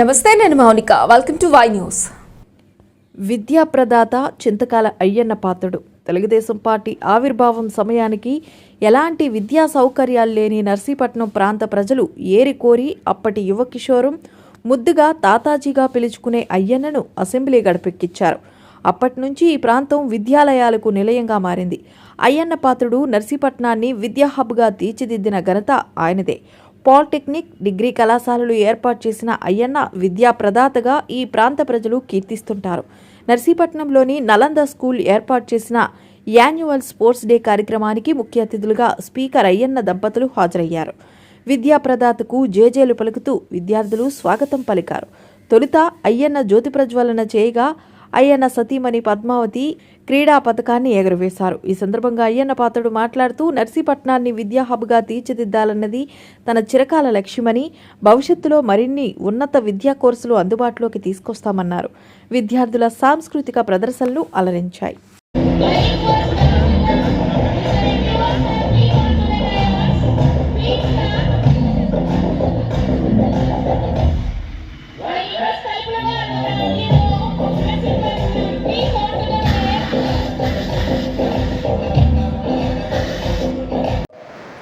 నమస్తే నేను Mounika. Welcome to Y news విద్యా ప్రదాత చింతకాల అయ్యన్న పాత్రుడు. తెలుగుదేశం పార్టీ ఆవిర్భావం సమయానికి ఎలాంటి విద్యా సౌకర్యాలు లేని నర్సీపట్నం ప్రాంత ప్రజలు ఏరి కోరి అప్పటి యువ కిషోరం ముద్దుగా తాతాజీగా పిలుచుకునే అయ్యన్నను అసెంబ్లీ గడపెక్కిచ్చారు. అప్పటి నుంచి ఈ ప్రాంతం విద్యాలయాలకు నిలయంగా మారింది. అయ్యన్న పాత్రుడు నర్సీపట్నాన్ని విద్యా హబ్గా తీర్చిదిద్దిన ఘనత ఆయనదే. పాలిటెక్నిక్ డిగ్రీ కళాశాలలు ఏర్పాటు చేసిన అయ్యన్న విద్యా ప్రదాతగా ఈ ప్రాంత ప్రజలు కీర్తిస్తుంటారు. నర్సీపట్నంలోని నలంద స్కూల్ ఏర్పాటు చేసిన యాన్యువల్ స్పోర్ట్స్ డే కార్యక్రమానికి ముఖ్య అతిథులుగా స్పీకర్ అయ్యన్న దంపతులు హాజరయ్యారు. విద్యా ప్రదాతకు జేజేలు పలుకుతూ విద్యార్థులు స్వాగతం పలికారు. తొలుత అయ్యన్న జ్యోతి ప్రజ్వలన చేయగా అయ్యన్న సతీమణి పద్మావతి క్రీడా పథకాన్ని ఎగురవేశారు. ఈ సందర్భంగా అయ్యన్న పాత్రుడు మాట్లాడుతూ నర్సీపట్నాన్ని విద్యా హబ్గా తీర్చిదిద్దాలన్నది తన చిరకాల లక్ష్యమని భవిష్యత్తులో మరిన్ని ఉన్నత విద్యా కోర్సులు అందుబాటులోకి తీసుకొస్తామన్నారు. విద్యార్థుల సాంస్కృతిక ప్రదర్శనలు అలరించాయి.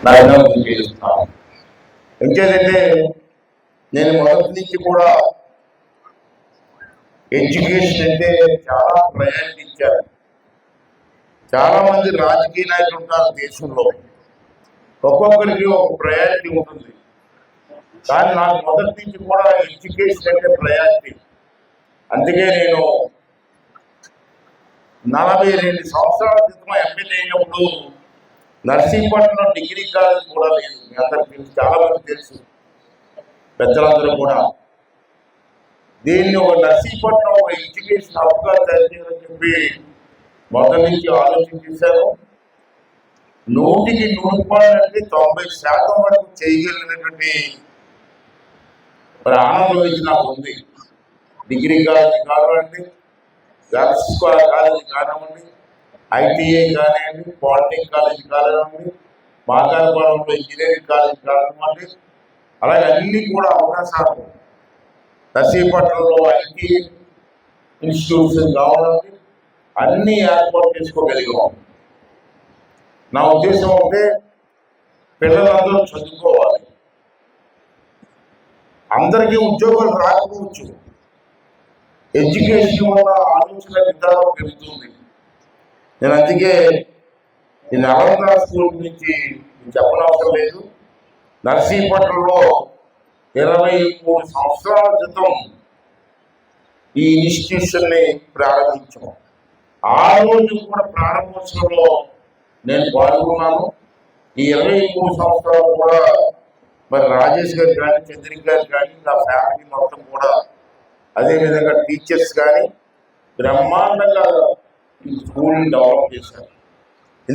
నాయన చేస్తాను నేను మొదటి నుంచి కూడా ఎడ్యుకేషన్ అంటే చాలా ప్రయారిటీ ఇచ్చారు చాలా మంది రాజకీయ నాయకులు ఉంటారు దేశంలో. ఒక్కొక్కరికి ఒక ప్రయారిటీ ఉంటుంది. కానీ నాకు మొదటి నుంచి కూడా ఎడ్యుకేషన్ అంటే ప్రయారిటీ. అందుకే నేను నలభై రెండు సంవత్సరాల క్రితం ఎమ్మెల్యే అయినప్పుడు నర్సీపట్నం డిగ్రీ కాలేజ్ కూడా లేదు. మీ అందరికి చాలా మంది తెలుసు. పెద్దలందరూ కూడా. దీన్ని ఒక నర్సీపట్నం ఒక ఎడ్యుకేషన్ హబ్గా తయారు చెప్పి మొదటి నుంచి ఆలోచన చేశారు. నూటికి నూరు పాయింట్ తొంభై శాతం వరకు చేయగలిగినటువంటి ప్రాణంలో ఇది నాకు ఉంది. డిగ్రీ కాలేజీ కానివ్వండి గర్ల్స్ కాలేజీ కానివ్వండి ఐటీఐ కానివ్వండి పాలిటెక్ కాలేజ్ కానివ్వండి మాకాలపాలెంలో ఇంజనీరింగ్ కాలేజ్ కానివ్వండి అలాగే అన్ని కూడా అవకాశాలు నర్సీపట్నంలో ఐటీ ఇన్స్టిట్యూట్స్ కావాలండి అన్ని ఏర్పాటు చేసుకోగలిగాం. నా ఉద్దేశం అంటే పిల్లలందరూ చదువుకోవాలి. అందరికీ ఉద్యోగాలు రాకపోవచ్చు. ఎడ్యుకేషన్ వల్ల ఆలోచన విధానం పెరుగుతుంది. నేను అందుకే ఈ నలంద స్కూల్ గురించి చెప్పనవసరం లేదు. నర్సీపట్నంలో ఇరవై మూడు సంవత్సరాల క్రితం ఈ ఇన్స్టిట్యూషన్ని ప్రారంభించాం. ఆ రోజు కూడా ప్రారంభోత్సవంలో నేను పాల్గొన్నాను. ఈ ఇరవై మూడు సంవత్సరాలు కూడా మరి రాజేష్ గారు కానీ చంద్రిక గారు కానీ నా ఫ్యామిలీ మొత్తం కూడా అదేవిధంగా టీచర్స్ కానీ బ్రహ్మాండంగా ఈ స్కూల్ని డెవలప్ చేశారు